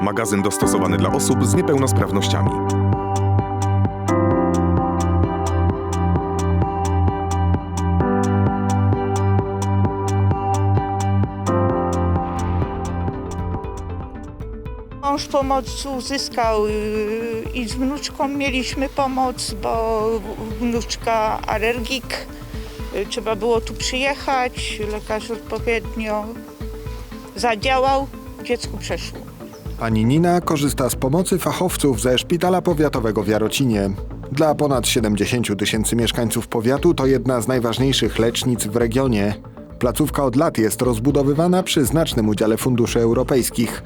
Magazyn dostosowany dla osób z niepełnosprawnościami. Mąż pomoc uzyskał yy, i z wnuczką mieliśmy pomoc, bo wnuczka alergik. Yy, Trzeba było tu przyjechać, lekarz odpowiednio zadziałał, dziecku przeszło. Pani Nina korzysta z pomocy fachowców ze szpitala powiatowego w Jarocinie. Dla ponad 70 tysięcy mieszkańców powiatu to jedna z najważniejszych lecznic w regionie. Placówka od lat jest rozbudowywana przy znacznym udziale funduszy europejskich.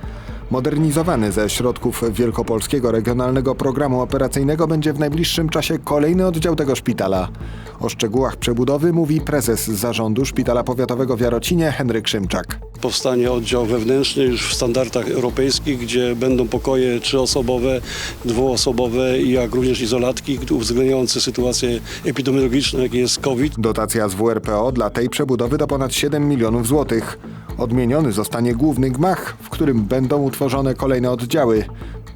Modernizowany ze środków Wielkopolskiego Regionalnego Programu Operacyjnego będzie w najbliższym czasie kolejny oddział tego szpitala. O szczegółach przebudowy mówi prezes zarządu Szpitala Powiatowego w Jarocinie Henryk Szymczak. Powstanie oddział wewnętrzny już w standardach europejskich, gdzie będą pokoje trzyosobowe, dwuosobowe, jak również izolatki uwzględniające sytuacje epidemiologiczne, jak jest COVID. Dotacja z WRPO dla tej przebudowy to ponad 7 milionów złotych. Odmieniony zostanie główny gmach, w którym będą utworzone kolejne oddziały.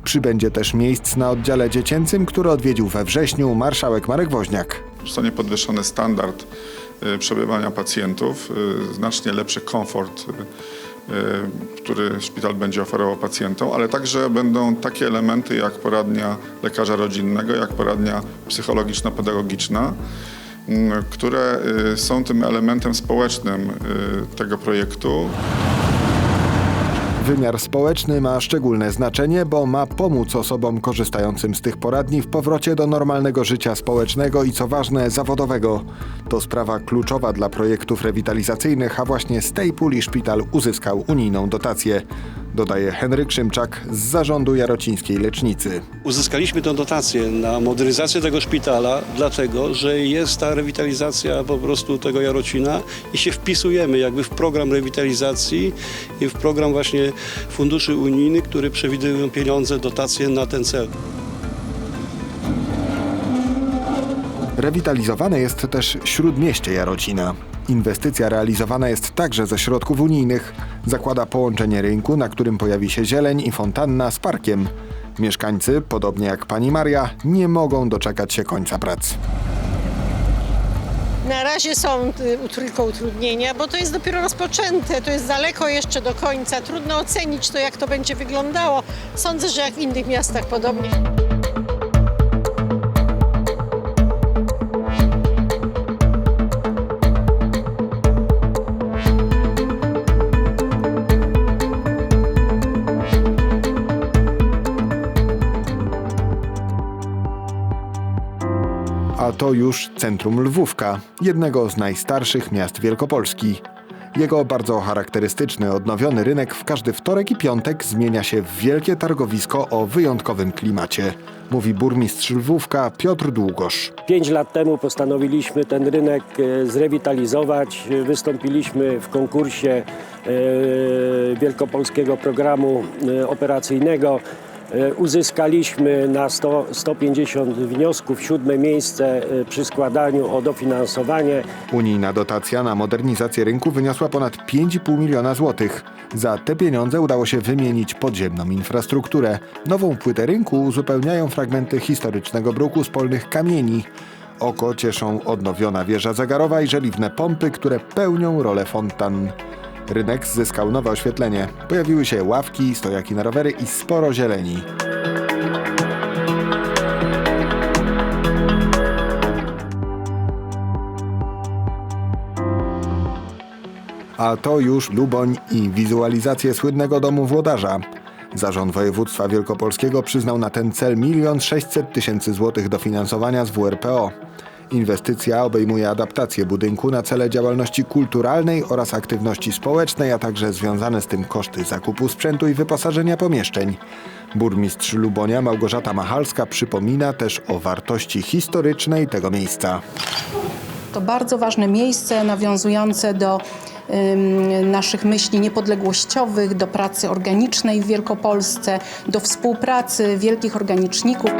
Przybędzie też miejsc na oddziale dziecięcym, który odwiedził we wrześniu marszałek Marek Woźniak. Zostanie podwyższony standard przebywania pacjentów, y, znacznie lepszy komfort, y, y, który szpital będzie oferował pacjentom, ale także będą takie elementy jak poradnia lekarza rodzinnego, jak poradnia psychologiczno-pedagogiczna, mm, które y, są tym elementem społecznym y, tego projektu. Wymiar społeczny ma szczególne znaczenie, bo ma pomóc osobom korzystającym z tych poradni w powrocie do normalnego życia społecznego i co ważne, zawodowego. To sprawa kluczowa dla projektów rewitalizacyjnych, a właśnie z tej puli szpital uzyskał unijną dotację. Dodaje Henryk Szymczak z zarządu Jarocińskiej Lecznicy. Uzyskaliśmy tę dotację na modernizację tego szpitala, dlatego że jest ta rewitalizacja po prostu tego Jarocina i się wpisujemy jakby w program rewitalizacji i w program właśnie funduszy unijnych, które przewidują pieniądze, dotacje na ten cel. Rewitalizowane jest też śródmieście Jarocina. Inwestycja realizowana jest także ze środków unijnych. Zakłada połączenie rynku, na którym pojawi się zieleń i fontanna z parkiem. Mieszkańcy, podobnie jak pani Maria, nie mogą doczekać się końca prac. Na razie są y, tylko utrudnienia, bo to jest dopiero rozpoczęte, to jest daleko jeszcze do końca. Trudno ocenić to, jak to będzie wyglądało. Sądzę, że jak w innych miastach podobnie. A to już centrum Lwówka, jednego z najstarszych miast Wielkopolski. Jego bardzo charakterystyczny, odnowiony rynek w każdy wtorek i piątek zmienia się w wielkie targowisko o wyjątkowym klimacie, mówi burmistrz Lwówka Piotr Długosz. Pięć lat temu postanowiliśmy ten rynek e, zrewitalizować. Wystąpiliśmy w konkursie e, Wielkopolskiego Programu e, Operacyjnego. E, Uzyskaliśmy na 100, 150 wniosków siódme miejsce e, przy składaniu o dofinansowanie. Unijna dotacja na modernizację rynku wyniosła ponad 5,5 miliona złotych. Za te pieniądze udało się wymienić podziemną infrastrukturę. Nową płytę rynku uzupełniają fragmenty historycznego bruku z polnych kamieni. Oko cieszą odnowiona wieża zegarowa i żeliwne pompy, które pełnią rolę fontan. Rynek zyskał nowe oświetlenie. Pojawiły się ławki, stojaki na rowery i sporo zieleni. A to już Luboń i wizualizację słynnego domu włodarza. Zarząd Województwa Wielkopolskiego przyznał na ten cel 1 600 tysięcy złotych dofinansowania z WRPO. Inwestycja obejmuje adaptację budynku na cele działalności kulturalnej oraz aktywności społecznej, a także związane z tym koszty zakupu sprzętu i wyposażenia pomieszczeń. Burmistrz Lubonia Małgorzata Machalska przypomina też o wartości historycznej tego miejsca. To bardzo ważne miejsce nawiązujące do naszych myśli niepodległościowych, do pracy organicznej w Wielkopolsce, do współpracy wielkich organiczników.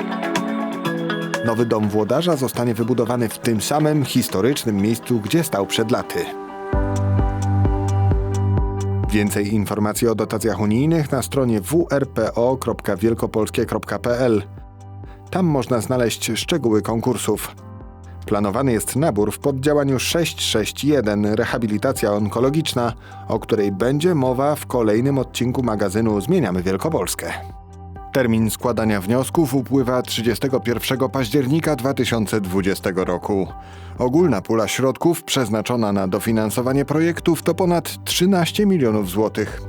Nowy dom włodarza zostanie wybudowany w tym samym historycznym miejscu, gdzie stał przed laty. Więcej informacji o dotacjach unijnych na stronie wrpo.wielkopolskie.pl. Tam można znaleźć szczegóły konkursów. Planowany jest nabór w poddziałaniu 661 Rehabilitacja onkologiczna, o której będzie mowa w kolejnym odcinku magazynu Zmieniamy Wielkopolskę. Termin składania wniosków upływa 31 października 2020 roku. Ogólna pula środków przeznaczona na dofinansowanie projektów to ponad 13 milionów złotych.